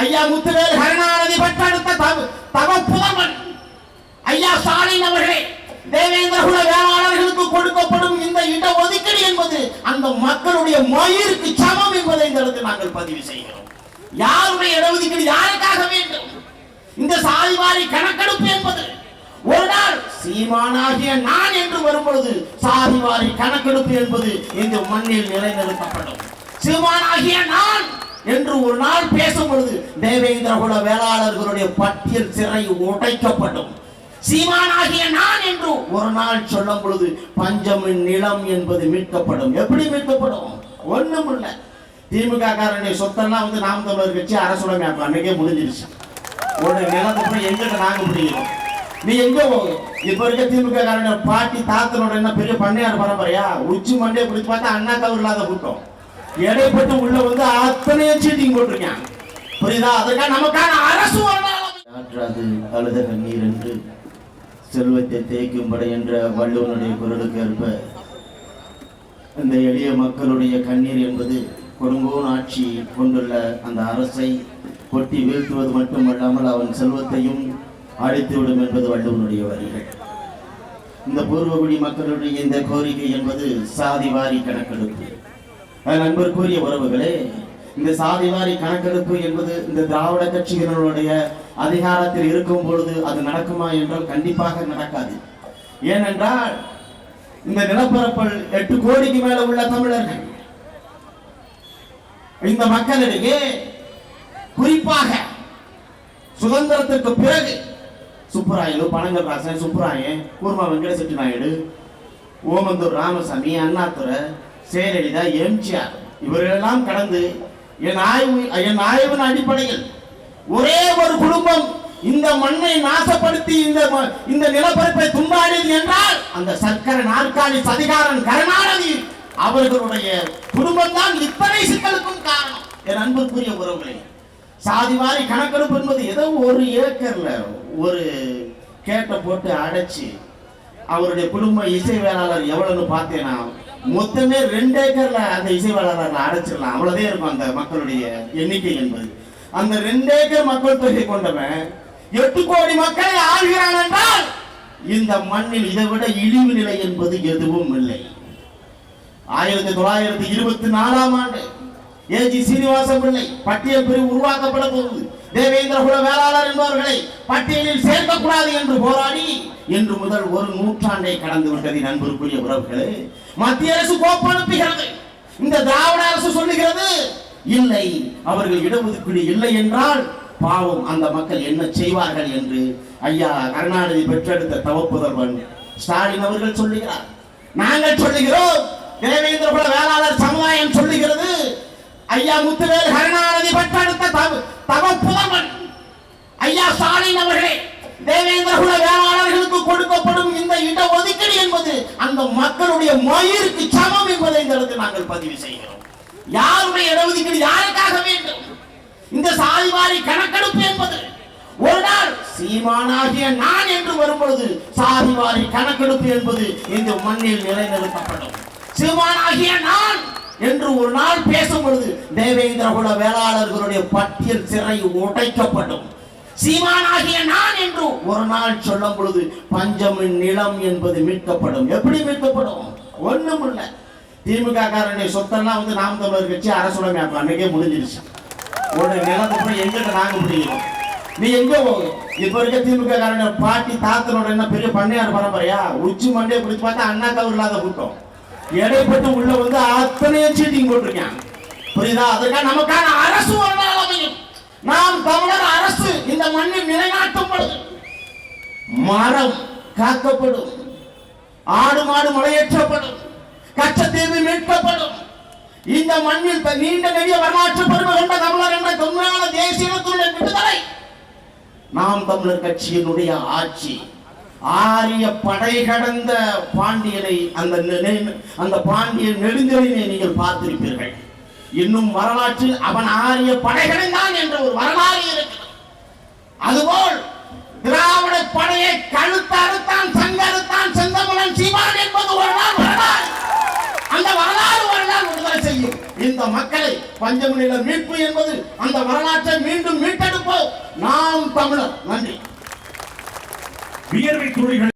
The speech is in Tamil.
ஐயா முத்துவேல் கருணாநிதி பெற்றெடுத்த தவ- புதமன் ஐயா ஸ்டாலின் அவர்களே தேவேந்திர குல வேளாளர்களுக்கு கொடுக்கப்படும் இந்த இட ஒதுக்கீடு என்பது அந்த மக்களுடைய மயிருக்கு சமம் என்பதை இந்த இடத்தில் நாங்கள் பதிவு செய்கிறோம். யாருடைய இடஒதுக்கீடு யாருக்காக வேண்டும்? இந்த சாதிவாரி கணக்கெடுப்பு என்பது ஒரு நாள் சீமானாகிய நான் என்று வரும்பொழுது சாதிவாரி கணக்கெடுப்பு என்பது இந்த மண்ணில் நிலைநிறுத்தப்படும். சீமானாகிய நான் என்று ஒரு நாள் பேசும் பொழுது தேவேந்திர குல வேளாளர்களுடைய பட்டியல் சிறை உடைக்கப்படும். சீமானாகிய நான் என்று ஒரு நாள் சொல்லும் பொழுது பஞ்சமின் நிலம் என்பது மீட்கப்படும். எப்படி மீட்கப்படும்? ஒண்ணும் இல்லை. திமுக காரனுடைய சொத்தெல்லாம் வந்து நாம் தமிழர் கட்சி அரசுடைமை ஆக்கும். அன்னைக்கே முடிஞ்சிருச்சு. ஒரு நிலத்தை போய் எங்கிட்ட நாங்க பிடிக்கிறோம். நீ எங்க போகும் இப்ப இருக்க திமுக காரனுடைய பாட்டி தாத்தனோட என்ன பெரிய பண்ணையார் பரம்பரையா? உச்சி மண்டே பிடிச்சு பார்த்தா அண்ணா தவறு இல்லாத கூட்டம். இடைப்பட்டு உள்ள வந்து அத்தனையும் சீட்டிங் போட்டிருக்கேன் புரியுதா? அதுக்காக நமக்கான அரசு ஆற்றாது அழுத கண்ணீர் என்று செல்வத்தை தேய்க்கும் படை என்ற வள்ளுவனுடைய குரலுக்கு ஏற்ப இந்த எளிய மக்களுடைய கண்ணீர் என்பது கொடுங்கோன் ஆட்சி கொண்டுள்ள அந்த அரசை கொட்டி வீழ்த்துவது மட்டுமல்லாமல் அவன் செல்வத்தையும் அழித்துவிடும் என்பது வள்ளுவனுடைய வரிகள். இந்த பூர்வகுடி மக்களுடைய இந்த கோரிக்கை என்பது சாதி வாரி கணக்கெடுப்பு. அது உறவுகளே இந்த சாதிவாரி கணக்கெடுப்பு என்பது இந்த திராவிட கட்சிகளுடைய அதிகாரத்தில் இருக்கும் பொழுது அது நடக்குமா என்றால் கண்டிப்பாக நடக்காது. ஏனென்றால் இந்த நிலப்பரப்பில் எட்டு கோடிக்கு மேல உள்ள தமிழர்கள் இந்த மக்களிடையே குறிப்பாக சுதந்திரத்திற்கு பிறகு சுப்புராயலு பனங்கல் ராசன் சுப்புராயன் கூர்மா வெங்கட செட்டி நாயுடு ஓமந்தூர் ராமசாமி அண்ணாதுரை ஜெயலலிதா எம்ஜிஆர். இவர்களெல்லாம் கடந்து என் ஆய்வு என் ஆய்வின் அடிப்படையில் ஒரே ஒரு குடும்பம் இந்த மண்ணை நாசப்படுத்தி இந்த இந்த நிலப்பரப்பை துண்டாடியது என்றால் அந்த சர்க்கரை நாற்காலி சதிகாரன் கருணாநிதி அவர்களுடைய குடும்பம் தான் இத்தனை சிக்கலுக்கும் காரணம். என் அன்புக்குரிய உறவுகளே சாதிவாரி கணக்கெடுப்பு என்பது ஏதோ ஒரு ஏக்கர்ல ஒரு கேட்டை போட்டு அடைச்சு அவருடைய குடும்ப இசை வேளாளர் எவ்வளவுன்னு பார்த்தேன்னா மொத்தமே ரெண்டு ஏக்கர்ல அந்த இசை அடைச்சிடலாம். அவ்வளவுதான் இருக்கும் அந்த மக்களுடைய எண்ணிக்கை என்பது. அந்த ரெண்டு ஏக்கர் மக்கள் தொகை கொண்டவன் எட்டு கோடி மக்களை ஆள்கிறான் என்றால் இந்த மண்ணில் இதை விட இழிவு நிலை என்பது எதுவும் இல்லை. ஆயிரத்தி தொள்ளாயிரத்தி இருபத்தி நாலாம் ஆண்டு ஏஜி சீனிவாச பிள்ளை பட்டியல் பிரிவு உருவாக்கப்பட போகுது. தேவேந்திர குல வேளாளர் என்பவர்களை பட்டியலில் சேர்க்கக்கூடாது என்று போராடி என்று முதல் ஒரு நூற்றாண்டை கடந்து விட்டது நண்பருக்குரிய உறவுகளே மத்திய அரசு கோப்பு அனுப்புகிறது. இந்த திராவிட அரசு சொல்லுகிறது இல்லை அவர்கள் இடஒதுக்கீடு இல்லை என்றால் பாவம் அந்த மக்கள் என்ன செய்வார்கள் என்று. ஐயா கருணாநிதி பெற்றெடுத்த தவப்புதல்வன் ஸ்டாலின் அவர்கள் சொல்லுகிறார். நாங்கள் சொல்லுகிறோம் தேவேந்திர குல வேளாளர் சமுதாயம் சொல்லுகிறது ஐயா முத்துவேல் கருணாநிதி பெற்றெடுத்த புலவன் ஐயா ஸ்டாலின் அவர்களே தேவேந்திர குல வேளாளர்களுக்கு கொடுக்கப்படும் இந்த இட ஒதுக்கீடு என்பது அந்த மக்களுடைய மயிருக்கு சமம் என்பதை இந்த இடத்தில் நாங்கள் பதிவு செய்கிறோம். யாருடைய இடஒதுக்கீடு யாருக்காக வேண்டும்? இந்த சாதிவாரி கணக்கெடுப்பு என்பது ஒரு நாள் சீமானாகிய நான் என்று வரும்பொழுது சாதிவாரி கணக்கெடுப்பு என்பது இந்த மண்ணில் நிலைநிறுத்தப்படும். சீமானாகிய நான் என்று ஒரு நாள் பேசும் பொழுது தேவேந்திரகுல வேளாளர்களுடைய பட்டியல் சிறை உடைக்கப்படும். சீமானாகிய நான் என்று ஒரு நாள் சொல்லும் பொழுது பஞ்சமின் நிலம் என்பது மீட்கப்படும். எப்படி மீட்கப்படும்? ஒண்ணும் இல்ல. திமுக காரனுடைய சொத்தெல்லாம் வந்து நாம் தமிழர் கட்சி அரசுடைமை ஆக்கும். அன்னைக்கே முடிஞ்சிருச்சு. ஒரு நிலத்தை போய் எங்கிட்ட நாங்க பிடிக்கிறோம்? நீ எங்க போகும் இப்ப இருக்க திமுக காரனுடைய பாட்டி தாத்தனோட என்ன பெரிய பண்ணையார் பரம்பரையா? உச்சி மண்டே பிடிச்சு பார்த்தா அண்ணா கவர் இல்லாத கூட்டம். இடைப்பட்டு உள்ள வந்து அத்தனையும் சீட்டிங் போட்டிருக்கேன் புரியுதா? அதுக்காக நமக்கான அரசு ஒரு நாள் அமையும். நாம் தமிழர் அரசு இந்த மண்ணில் நிலைநாட்டும் பொழுது மரம் காக்கப்படும். ஆடு மாடு மலையேற்றப்படும். கச்சத்தீவு மீட்கப்படும். இந்த மண்ணில் நீண்ட நெடிய வரலாற்று பெருமை கொண்ட தமிழர் என்ற தொன்மையான தேசியத்துடைய விடுதலை. நாம் தமிழர் கட்சியினுடைய ஆட்சி ஆரிய படை கடந்த பாண்டியனை அந்த அந்த பாண்டியன் நெடுஞ்சலினை நீங்கள் பார்த்திருப்பீர்கள். இன்னும் வரலாற்றில் அவன் ஆரிய படை கடந்தான் என்ற ஒரு வரலாறு இருக்கிறது. அதுபோல் திராவிட படையை கழுத்தறுத்தான் சங்க அறுத்தான் செந்தமிழன் சீமான் என்பது ஒரு நாள் வரலாறு. அந்த வரலாறு ஒரு நாள் விடுதலை செய்யும். இந்த மக்களை பஞ்சமநில மீட்பு என்பது அந்த வரலாற்றை மீண்டும் மீட்டெடுப்போம். நாம் தமிழர். நன்றி. வியர்வை துளிகள்